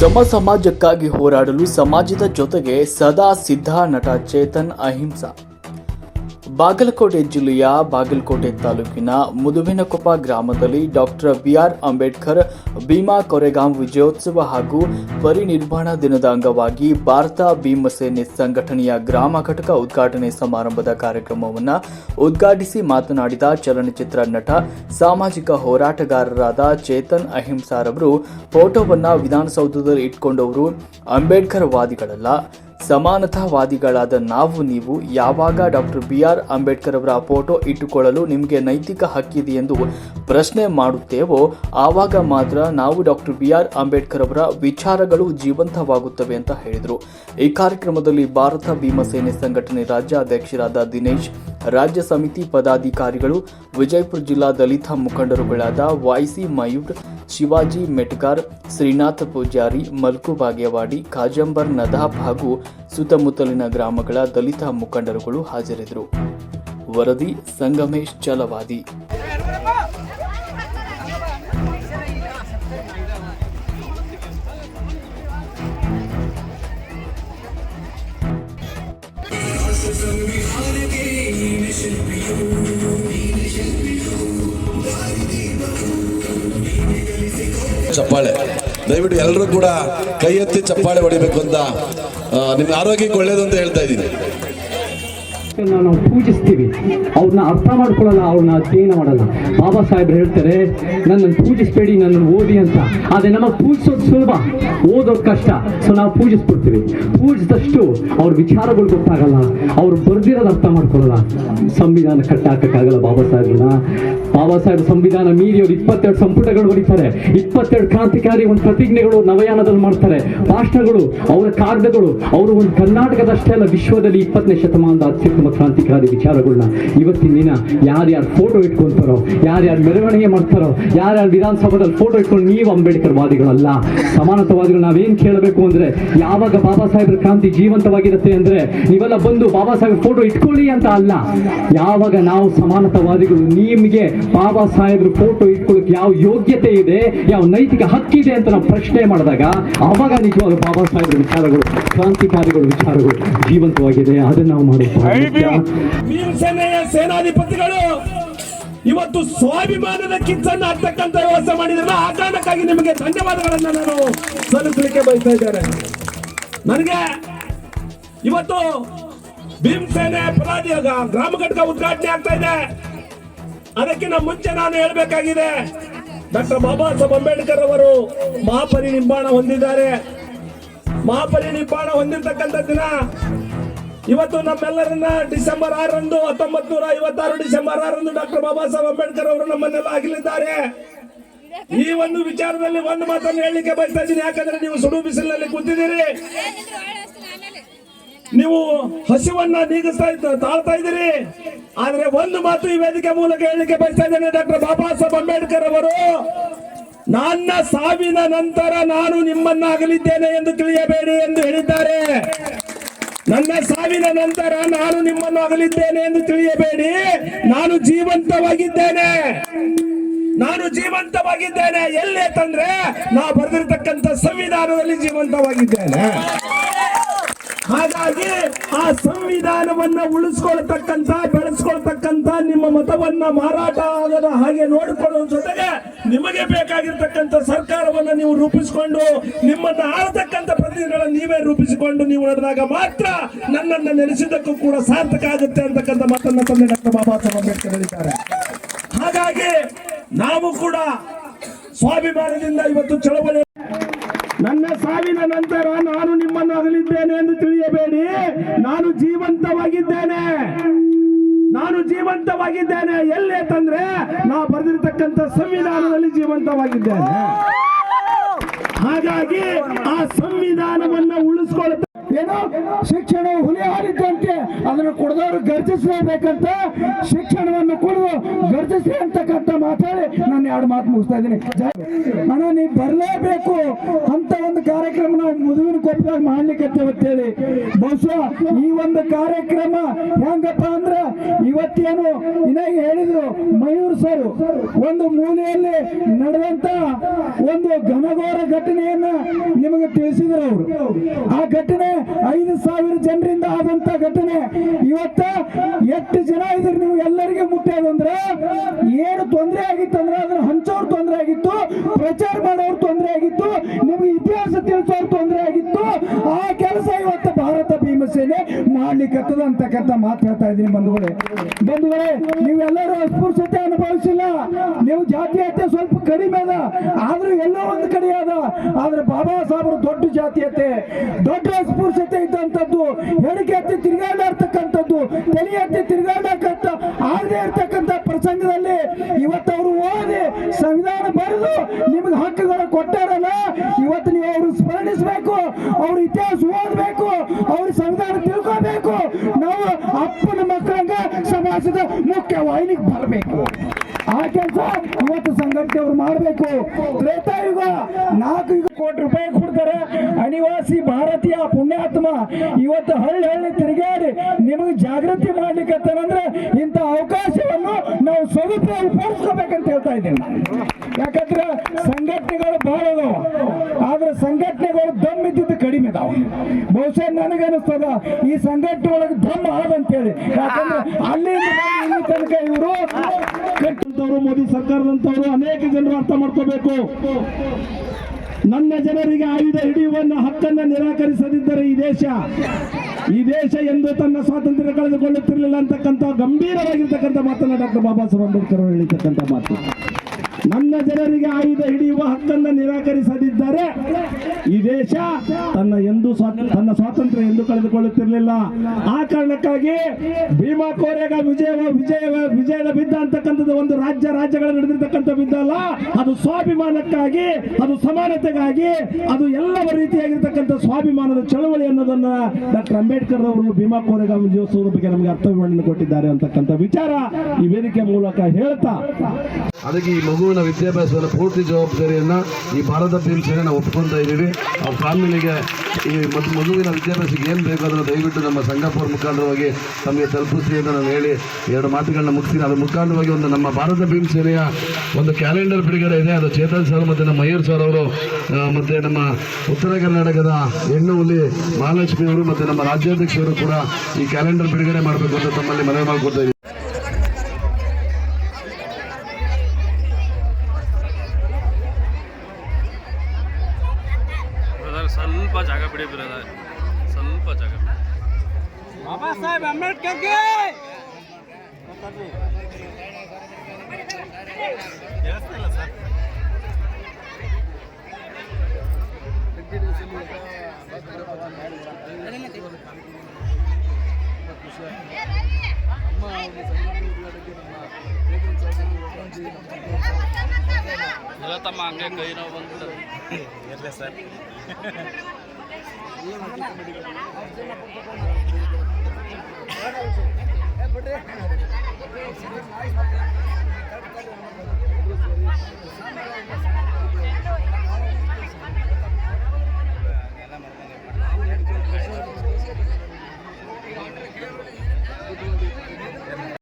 ಸಮ ಸಮಾಜಕ್ಕಾಗಿ ಹೋರಾಡಲು ಸಮಾಜದ ಜೊತೆಗೆ ಸದಾ ಸಿದ್ಧ ನಟ ಚೇತನ್ ಅಹಿಂಸಾ. ಬಾಗಲಕೋಟೆ ಜಿಲ್ಲೆಯ ಬಾಗಲಕೋಟೆ ತಾಲೂಕಿನ ಮುದುವಿನಕೊಪ್ಪ ಗ್ರಾಮದಲ್ಲಿ doctor B R Ambedkar Bhima Koregaon ವಿಜಯೋತ್ಸವ ಹಾಗೂ ಪರಿನಿರ್ವಾಣ ದಿನದ ಅಂಗವಾಗಿ ಭಾರತ ಭೀಮಸೇನೆ ಸಂಘಟನೆಯ ಗ್ರಾಮ ಘಟಕ ಉದ್ಘಾಟನೆ ಸಮಾರಂಭದ ಕಾರ್ಯಕ್ರಮವನ್ನು ಉದ್ಘಾಟಿಸಿ ಮಾತನಾಡಿದ ಚಲನಚಿತ್ರ ನಟ, ಸಾಮಾಜಿಕ ಹೋರಾಟಗಾರರಾದ ಚೇತನ್ ಅಹಿಂಸಾರವರು ಫೋಟೋವನ್ನು ವಿಧಾನಸೌಧದಲ್ಲಿ ಇಟ್ಕೊಂಡವರು ಅಂಬೇಡ್ಕರ್ ವಾದಿಗಳಲ್ಲ. ಸಮಾನತಾವಾದಿಗಳಾದ ನಾವು, ನೀವು ಯಾವಾಗ ಡಾಕ್ಟರ್ ಬಿ ಆರ್ ಅಂಬೇಡ್ಕರ್ ಅವರ ಫೋಟೋ ಇಟ್ಟುಕೊಳ್ಳಲು ನಿಮಗೆ ನೈತಿಕ ಹಕ್ಕಿದೆ ಎಂದು ಪ್ರಶ್ನೆ ಮಾಡುತ್ತೇವೋ, ಆವಾಗ ಮಾತ್ರ ನಾವು ಡಾಕ್ಟರ್ ಬಿ ಆರ್ ಅಂಬೇಡ್ಕರ್ ಅವರ ವಿಚಾರಗಳು ಜೀವಂತವಾಗುತ್ತವೆ ಅಂತ ಹೇಳಿದರು. ಈ ಕಾರ್ಯಕ್ರಮದಲ್ಲಿ ಭಾರತ ಭೀಮಸೇನೆ ಸಂಘಟನೆ ರಾಜ್ಯಾಧ್ಯಕ್ಷರಾದ ದಿನೇಶ್, ರಾಜ್ಯ ಸಮಿತಿ ಪದಾಧಿಕಾರಿಗಳು, ವಿಜಯಪುರ ಜಿಲ್ಲಾ ದಲಿತ ಮುಖಂಡರುಗಳಾದ ವೈಸಿ ಮಯೂರ್ ಶಿವಾಜಿ ಮೆಟ್ಕಾರ್ ಶ್ರೀನಾಥ ಪೂಜಾರಿ, ಮಲ್ಕು ಭಾಗ್ಯವಾಡಿ ಕಾಜಂಬರ್ ನದಾಬ್ ಹಾಗೂ ಸುತ್ತಮುತ್ತಲಿನ ಗ್ರಾಮಗಳ ದಲಿತ ಮುಖಂಡರುಗಳು ಹಾಜರಿದ್ದರು. ವರದಿ ಸಂಗಮೇಶ್ ಚಲವಾದಿ. ಚಪ್ಪಾಳೆ. ದಯವಿಟ್ಟು ಎಲ್ಲರೂ ಕೂಡ ಕೈ ಎತ್ತಿ ಚಪ್ಪಾಳೆ ಹೊಡಿಬೇಕು ಅಂತ ನಿಮ್ಮ ಆರೋಗ್ಯಕ್ಕೆ ಒಳ್ಳೇದು ಅಂತ ಹೇಳ್ತಾ ಇದ್ದೀನಿ. ನಾವು ಪೂಜಿಸ್ತೀವಿ. ಅವ್ರನ್ನ ಅರ್ಥ ಮಾಡ್ಕೊಳ್ಳಲ್ಲ ಅವ್ರನ್ನ ಅಧ್ಯಯನ ಮಾಡಲ್ಲ. ಬಾಬಾ ಸಾಹೇಬ್ರು ಹೇಳ್ತಾರೆ, ನನ್ನನ್ನು ಪೂಜಿಸ್ಬೇಡಿ, ನನ್ನನ್ನು ಓದಿ ಅಂತ. ಆದ್ರೆ ನಮಗೆ ಪೂಜಿಸೋದು ಸುಲಭ. ಓದೋದು ಕಷ್ಟ. ಸೊ ನಾವು ಪೂಜಿಸ್ಬಿಡ್ತೀವಿ. ಪೂಜಿಸಿದಷ್ಟು ಅವ್ರ ವಿಚಾರಗಳು ಗೊತ್ತಾಗಲ್ಲ. ಅವ್ರು ಬರ್ದಿರೋದು ಅರ್ಥ ಮಾಡ್ಕೊಳ್ಳಲ್ಲ. ಸಂವಿಧಾನ ಕಟ್ಟಾಕಕ್ಕಾಗಲ್ಲ ಬಾಬಾ ಸಾಹೇಬ್ರನ್ನ. ಬಾಬಾ ಸಾಹೇಬ್ ಸಂವಿಧಾನ ಮೀರಿ ಅವ್ರು ಇಪ್ಪತ್ತೆರಡು ಸಂಪುಟಗಳು ಬರೀತಾರೆ ಇಪ್ಪತ್ತೆರಡು ಕ್ರಾಂತಿಕಾರಿ ಒಂದು ಪ್ರತಿಜ್ಞೆಗಳು ನವಯಾನದಲ್ಲಿ ಮಾಡ್ತಾರೆ. ಭಾಷಣಗಳು, ಅವರ ಕಾಗದಗಳು ಅವರು ಒಂದು ಕರ್ನಾಟಕದಷ್ಟೇ ಅಲ್ಲ, ವಿಶ್ವದಲ್ಲಿ ಇಪ್ಪತ್ತನೇ ಶತಮಾನದ ಅತ್ಯುತ್ತಮ ಕ್ರಾಂತಿಕಾರಿ ವಿಚಾರಗಳನ್ನ ಇವತ್ತಿನ ದಿನ ಯಾರ್ಯಾರು ಫೋಟೋ ಇಟ್ಕೊಂತಾರೋ, ಯಾರ್ಯಾರು ಮೆರವಣಿಗೆ ಮಾಡ್ತಾರೋ, ಯಾರ್ಯಾರು ವಿಧಾನಸಭೆಯಲ್ಲಿ ಫೋಟೋ ಇಟ್ಕೊಂಡು ನೀವು ಅಂಬೇಡ್ಕರ್ ವಾದಿಗಳಲ್ಲ. ಸಮಾನತವಾದಿಗಳು ನಾವೇನು ಕೇಳಬೇಕು ಅಂದ್ರೆ, ಯಾವಾಗ ಬಾಬಾ ಸಾಹೇಬ್ರ ಕ್ರಾಂತಿ ಜೀವಂತವಾಗಿರುತ್ತೆ ಅಂದ್ರೆ, ನೀವೆಲ್ಲ ಬಂದು ಬಾಬಾ ಸಾಹೇಬ್ ಫೋಟೋ ಇಟ್ಕೊಳ್ಳಿ ಅಂತ ಅಲ್ಲ. ಯಾವಾಗ ನಾವು ಸಮಾನತಾವಾದಿಗಳು ನಿಮಗೆ ಬಾಬಾ ಸಾಹೇಬ್ರ ಫೋಟೋ ಇಟ್ಕೊಳ್ಳೋಕೆ ಯಾವ ಯೋಗ್ಯತೆ ಇದೆ, ಯಾವ ನೈತಿಕ ಹಕ್ಕಿದೆ ಅಂತ ನಾವು ಪ್ರಶ್ನೆ ಮಾಡಿದಾಗ ಆವಾಗ ನಿಜವಾಗ ಬಾಬಾ ಸಾಹೇಬ್ರ ವಿಚಾರಗಳು, ಕ್ರಾಂತಿಕಾರಿಗಳ ವಿಚಾರಗಳು ಜೀವಂತವಾಗಿದೆ ಅದನ್ನು ನಾವು ಮಾಡಬೇಕು ಭೀಮಸೇನೆಯ ಸೇನಾಧಿಪತಿಗಳು, ಇವತ್ತು ಸ್ವಾಭಿಮಾನದ ಕಿಚ್ಚನ್ನು ಹತ್ತಕ್ಕಂತ ವ್ಯವಸ್ಥೆ ಮಾಡಿದ್ರಲ್ಲ, ಆ ಕಾರಣಕ್ಕಾಗಿ ನಿಮಗೆ ಧನ್ಯವಾದಗಳನ್ನ ನಾನು ಸಲ್ಲಿಸಲಿಕ್ಕೆ ಬಯಸ್ತಾ ಇದ್ದೇನೆ. ನನಗೆ ಇವತ್ತು ಭೀಮಸೇನೆ ಪರಾಜಯ ಗ್ರಾಮ ಘಟಕ ಉದ್ಘಾಟನೆ ಆಗ್ತಾ ಇದೆ. ಅದಕ್ಕಿಂತ ಮುಂಚೆ ನಾನು ಹೇಳಬೇಕಾಗಿದೆ, ಡಾಕ್ಟರ್ ಬಾಬಾ ಸಾಹೇಬ್ ಅಂಬೇಡ್ಕರ್ ಅವರು ಮಹಾಪರಿನಿರ್ವಾಣ ಹೊಂದಿದ್ದಾರೆ. ಮಹಾಪರಿನಿರ್ವಾಣ ಹೊಂದಿರತಕ್ಕಂಥ ದಿನ ಇವತ್ತು ನಮ್ಮೆಲ್ಲರನ್ನ ಡಿಸೆಂಬರ್ ಆರರಂದು ಹತ್ತೊಂಬತ್ ನೂರ ಐವತ್ತಾರು ಡಿಸೆಂಬರ್ ಆರರಂದು ಡಾಕ್ಟರ್ ಬಾಬಾ ಸಾಹೇಬ್ ಅಂಬೇಡ್ಕರ್ ಅವರು ನಮ್ಮನ್ನೆಲ್ಲ ಅಗಲಿದ್ದಾರೆ ಈ ಒಂದು ವಿಚಾರದಲ್ಲಿ ಒಂದು ಮಾತನ್ನು ಹೇಳಲಿಕ್ಕೆ ಬಯಸ್ತಾ ಇದ್ದೀನಿ. ಯಾಕಂದ್ರೆ ನೀವು ಸುಡು ಬಿಸಿಲಿನಲ್ಲಿ ಕೂತಿದ್ದೀರಿ. ನೀವು ಹಸಿವನ್ನ ನೀಗಿಸ್ತಾ ಇದ್ದ ತಾಳ್ತಾ ಇದ್ದೀರಿ. ಆದ್ರೆ ಒಂದು ಮಾತು ಈ ವೇದಿಕೆ ಮೂಲಕ ಹೇಳಲಿಕ್ಕೆ ಬಯಸ್ತಾ ಇದ್ದೇನೆ, ಡಾಕ್ಟರ್ ಬಾಬಾ ಸಾಹೇಬ್ ಅಂಬೇಡ್ಕರ್ ಅವರು. ನನ್ನ ಸಾವಿನ ನಂತರ ನಾನು ನಿಮ್ಮನ್ನ ಅಗಲಿದ್ದೇನೆ ಎಂದು ತಿಳಿಯಬೇಡಿ ಎಂದು ಹೇಳಿದ್ದಾರೆ. ನನ್ನ ಸಾವಿನ ನಂತರ ನಾನು ನಿಮ್ಮನ್ನು ಅಗಲಿದ್ದೇನೆ ಎಂದು ತಿಳಿಯಬೇಡಿ. ನಾನು ಜೀವಂತವಾಗಿದ್ದೇನೆ. ನಾನು ಜೀವಂತವಾಗಿದ್ದೇನೆ. ಎಲ್ಲೇ ತಂದ್ರೆ ನಾ ಬರೆದಿರ್ತಕ್ಕಂಥ ಸಂವಿಧಾನದಲ್ಲಿ ಜೀವಂತವಾಗಿದ್ದೇನೆ. ಹಾಗಾಗಿ ಆ ಸಂವಿಧಾನವನ್ನ ಉಳಿಸ್ಕೊಳ್ತಕ್ಕಂತ ಬೆಳೆಸ್ಕೊಳ್ತಕ್ಕಂತ ನಿಮ್ಮ ಮತವನ್ನ ಮಾರಾಟ ಆಗದ ಹಾಗೆ ನೋಡಿಕೊಳ್ಳುವ ಜೊತೆಗೆ ನಿಮಗೆ ಬೇಕಾಗಿರ್ತಕ್ಕಂಥ ಸರ್ಕಾರವನ್ನ ನೀವು ರೂಪಿಸಿಕೊಂಡು, ನಿಮ್ಮನ್ನ ಆಳ್ತಕ್ಕಂಥ ಪ್ರತಿನಿಧಿಗಳನ್ನ ನೀವೇ ರೂಪಿಸಿಕೊಂಡು ನೀವು ನಡೆದಾಗ ಮಾತ್ರ ನನ್ನನ್ನ ನೆಲೆಸಿದ್ದಕ್ಕೂ ಕೂಡ ಸಾರ್ಥಕ ಆಗುತ್ತೆ ಅಂತಕ್ಕಂಥ ಮಾತನ್ನ ತಂದೆ ಡಾಕ್ಟರ್ ಬಾಬಾ ಸಾಹೇಬ್ ಅಂಬೇಡ್ಕರ್ ಹೇಳಿದ್ದಾರೆ. ಹಾಗಾಗಿ ನಾವು ಕೂಡ ಸ್ವಾಭಿಮಾನದಿಂದ ಇವತ್ತು ಚಳವಳಿ ನನ್ನ ಸಾವಿನ ನಂತರ ನಾನು ನಿಮ್ಮನ್ನು ಅಗಲಿದ್ದೇನೆ ಎಂದು ತಿಳಿಯಬೇಡಿ. ನಾನು ಜೀವಂತವಾಗಿದ್ದೇನೆ. ನಾನು ಜೀವಂತವಾಗಿದ್ದೇನೆ. ಎಲ್ಲಿ ಅಂತಂದ್ರೆ ನಾ ಬರೆದಿರ್ತಕ್ಕಂಥ ಸಂವಿಧಾನದಲ್ಲಿ ಜೀವಂತವಾಗಿದ್ದೇನೆ. ಹಾಗಾಗಿ ಆ ಸಂವಿಧಾನವನ್ನ ಉಳಿಸ್ಕೊಳ್ತಾ ಏನೋ ಶಿಕ್ಷಣ ಹುಲಿ ಹಾರಿದ್ದಂತೆ ಅದನ್ನು ಕುಡಿದವರು ಗರ್ಜಿಸಲೇಬೇಕಂತ ಶಿಕ್ಷಣವನ್ನು ಕುಡಿದು ಗರ್ಜಿಸಿ ಅಂತಕ್ಕಂಥ ಮಾತಾಡಿ ನಾನು ಎರಡು ಮಾತು ಮುಗಿಸ್ತಾ ಇದ್ದೀನಿ. ಅಣ್ಣ, ನೀವು ಬರಲೇಬೇಕು ಅಂತ ಒಂದು ಕಾರ್ಯಕ್ರಮ ನಾವು ಮುದುವಿನ ಕೊಪ್ಪದಾಗ ಮಾಡ್ಲಿಕ್ಕೆ ಅಂತೇಳಿ ಬಹುಶಃ ಈ ಒಂದು ಕಾರ್ಯಕ್ರಮ ಹೆಂಗಪ್ಪ ಅಂದ್ರೆ ಇವತ್ತೇನು ಇನ್ನ ಹೇಳಿದ್ರು ಮಯೂರ್ ಸರ್ ಒಂದು ಮೂಲೆಯಲ್ಲಿ ನಡೆದಂತ ಒಂದು ಘನಘೋರ ಘಟನೆಯನ್ನ ನಿಮಗೆ ತಿಳಿಸಿದ್ರು ಅವರು. ಆ ಘಟನೆ ಐದು ಸಾವಿರ ಜನರಿಂದ ಆದಂತ ಘಟನೆ. ಇವತ್ತ ಎಷ್ಟು ಜನ ಇದ್ರ ನೀವು ಎಲ್ಲರಿಗೂ ಮುಟ್ಟೋದಂದ್ರೆ ಏನು ತೊಂದರೆ ಆಗಿತ್ತು ಅಂದ್ರೆ ಹಂಚೋರ್ ತೊಂದರೆ ಆಗಿತ್ತು, ಪ್ರಚಾರ ಮಾಡೋರ್ ತೊಂದರೆ ಆಗಿತ್ತು, ನಿಮ್ಗೆ ಇತಿಹಾಸ ತಿಳಿಸೋರ್ ತೊಂದರೆ ಆಗಿತ್ತು. ಆ ಕೆಲಸ ಇವತ್ತು ಭೀಮಸೇನೆ ಮಾಡ್ಲಿಕ್ಕತ್ತದ ಅಂತಕ್ಕಂಥ ಮಾತು ಹೇಳ್ತಾ ಇದ್ದೀನಿ ಬಂಧುಗಳೇ. ಬಂಧುಗಳೇ, ನೀವೆಲ್ಲರೂ ಅಸ್ಪೃಶ್ಯತೆ ಅನುಭವಿಸಿಲ್ಲ. ನೀವು ಜಾತೀಯತೆ ಸ್ವಲ್ಪ ಕಡಿಮೆ ಅದ. ಆದ್ರೂ ಎಲ್ಲೋ ಒಂದು ಕಡೆ ಅದ. ಆದ್ರೆ ಬಾಬಾ ಸಾಹೇಬರು ದೊಡ್ಡ ಜಾತೀಯತೆ ದೊಡ್ಡ ಅಸ್ಪೃಶ್ಯತೆ ಇದ್ದಂಥದ್ದು ಹೆಣಿಕೆ ಎತ್ತಿ ತಿರುಗಾಡತಕ್ಕಂಥದ್ದು ತಲೆ ಎತ್ತಿ ತಿರುಗಾಡಕ್ಕಂತ ಆಗದೆ ಇರ್ತಕ್ಕಂಥ ಪ್ರಸಂಗದಲ್ಲಿ ಇವತ್ತು ಅವರು ಓದಿ ಸಂವಿಧಾನ ಬರೆದು ನಿಮ್ಗೆ ಹಕ್ಕುಗಳು ಕೊಟ್ಟಾರಲ್ಲ ಇವತ್ತು ನೀವು ಅವರು ಸ್ಮರಣಿಸಬೇಕು ಅವ್ರ ಇತಿಹಾಸ ಓದಬೇಕು ಅವ್ರ ಸಂವಿಧಾನ ತಿಳ್ಕೋಬೇಕು ನಾವು ಅಪ್ಪನ ಮಕ್ಕಳಂಗ ಸಮಾಜದ ಮುಖ್ಯ ವಾಹಿನಿಗೆ ಬರಬೇಕು. ಆ ಕೆಲಸ ಇವತ್ತು ಸಂಘಟನೆ ಅವ್ರು ಮಾಡಬೇಕು. ತ್ರೇತಾಯುಗ ನಾಲ್ಕು ಯುಗ ಕೋಟಿ ರೂಪಾಯಿ ಕೊಡ್ತಾರೆ. ಅನಿವಾಸಿ ಭಾರತೀಯ ಪುಣ್ಯಾತ್ಮ ಇವತ್ತು ಹಳ್ಳಿ ಹಳ್ಳಿ ತಿರುಗಾಡಿ ನಿಮಗೆ ಜಾಗೃತಿ ಮಾಡ್ಲಿಕ್ಕೆ ಇಂಥ ಅವಕಾಶವನ್ನು ನಾವು ಸದುಪಯೋಗ ಪಡಿಸ್ಕೋಬೇಕಂತ ಹೇಳ್ತಾ ಇದ್ದೀನಿ. ಬಹುಶಃ ನನಗನ್ನಿಸ್ತದ ಈ ಸಂಘಟನೆ ಒಳಗೆ ದಮ್ ಆದಂತೇಳಿ. ಯಾಕಂದ್ರೆ ಅಲ್ಲಿ ಇಲ್ಲಿ ತನಕ ಇವರು ಕಟ್ಟಂತವ್ರು ಮೋದಿ ಸರ್ಕಾರದಂತವರು ಅನೇಕ ಜನರು ಅರ್ಥ ಮಾಡ್ಕೋಬೇಕು. ನನ್ನ ಜನರಿಗೆ ಆಯುಧ ಹಿಡಿಯುವ ಹಕ್ಕನ್ನ ನಿರಾಕರಿಸದಿದ್ದರೆ ಈ ದೇಶ ಈ ದೇಶ ಎಂದು ತನ್ನ ಸ್ವಾತಂತ್ರ್ಯ ಕಳೆದುಕೊಳ್ಳುತ್ತಿರಲಿಲ್ಲ ಅಂತಕ್ಕಂಥ ಗಂಭೀರವಾಗಿರ್ತಕ್ಕಂಥ ಮಾತನ್ನ ಡಾಕ್ಟರ್ ಬಾಬಾ ಸಾಹೇಬ್ ಅಂಬೇಡ್ಕರ್ ಅವರು ಹೇಳಿರ್ತಕ್ಕಂಥ ಮಾತು. ಜನರಿಗೆ ಆಯುಧ ಹಿಡಿಯುವ ಹಕ್ಕನ್ನು ನಿರಾಕರಿಸದಿದ್ದರೆ ಈ ದೇಶ ತನ್ನ ಎಂದು ತನ್ನ ಸ್ವಾತಂತ್ರ್ಯ ಎಂದು ಕಳೆದುಕೊಳ್ಳುತ್ತಿರಲಿಲ್ಲ. ಆ ಕಾರಣಕ್ಕಾಗಿ ಭೀಮಾ ಕೋರೆಗ ವಿಜಯ ವಿಜಯ, ವಿಜಯದ ಬಿದ್ದ ಅಂತಕ್ಕಂಥದ್ದು ಒಂದು ರಾಜ್ಯ, ರಾಜ್ಯಗಳ ನಡೆದಿರ್ತಕ್ಕಂಥ ಬಿದ್ದಲ್ಲ ಅದು ಸ್ವಾಭಿಮಾನಕ್ಕಾಗಿ, ಅದು ಸಮಾನತೆಗಾಗಿ, ಅದು ಎಲ್ಲವ ರೀತಿಯಾಗಿರ್ತಕ್ಕಂಥ ಸ್ವಾಭಿಮಾನದ ಚಳವಳಿ ಅನ್ನೋದನ್ನ ಡಾಕ್ಟರ್ ಅಂಬೇಡ್ಕರ್ ಅವರು ಭೀಮಾ ಕೋರೆಗ ವಿಜಯೋತ್ಸವದ ಬಗ್ಗೆ ನಮಗೆ ಅರ್ಥವಿವರಣೆ ಕೊಟ್ಟಿದ್ದಾರೆ ಅಂತಕ್ಕಂಥ ವಿಚಾರ ಈ ವೇದಿಕೆ ಮೂಲಕ ಹೇಳ್ತಾ. ಅದಕ್ಕೆ ಈ ಮಗುವಿನ ವಿದ್ಯಾಭ್ಯಾಸದ ಪೂರ್ತಿ ಜವಾಬ್ದಾರಿಯನ್ನು ಈ ಭಾರತ ಭೀಮ್ ಸೇನೆ ನಾವು ಒಪ್ಕೊಂತ ಇದ್ದೀವಿ. ಆ ಫ್ಯಾಮಿಲಿಗೆ ಈ ಮತ್ತು ಮಗುವಿನ ವಿದ್ಯಾಭ್ಯಾಸಕ್ಕೆ ಏನು ಬೇಕು ಅದನ್ನು ದಯವಿಟ್ಟು ನಮ್ಮ ಸಂಘಪುರ ಮುಖಾಂತರವಾಗಿ ತಮಗೆ ತಲುಪಿಸಿ ಅಂತ ನಾನು ಹೇಳಿ ಎರಡು ಮಾತುಗಳನ್ನ ಮುಗಿಸ್ತೀನಿ. ಅದರ ಮುಖಾಂತರವಾಗಿ ಒಂದು ನಮ್ಮ ಭಾರತ ಭೀಮ್ ಸೇನೆಯ ಒಂದು ಕ್ಯಾಲೆಂಡರ್ ಬಿಡುಗಡೆ ಇದೆ. ಅದು ಚೇತನ್ ಸರ್ ಮತ್ತು ನಮ್ಮ ಮಯೂರ್ ಸರ್ ಅವರು ಮತ್ತು ನಮ್ಮ ಉತ್ತರ ಕರ್ನಾಟಕದ ಹೆಣ್ಣು ಹುಲಿ ಮಹಾಲಕ್ಷ್ಮಿ ಅವರು ಮತ್ತು ನಮ್ಮ ರಾಜ್ಯಾಧ್ಯಕ್ಷರು ಕೂಡ ಈ ಕ್ಯಾಲೆಂಡರ್ ಬಿಡುಗಡೆ ಮಾಡಬೇಕು ಅಂತ ತಮ್ಮಲ್ಲಿ ಮನವಿ ಮಾಡ್ಕೊತಾ ಜಾಗ ಬಿಡಿ ಬಾಬಾ ಸಾಹೇಬ್ ಅಂಬೇಡ್ಕರ್ಗೆ ಇಲ್ಲ ತಮ್ಮ ಹಂಗೆ ಕೈ ನೋವು ಬಂದ್ಬಿಟ್ಟು ಬಿಡ್ರಿ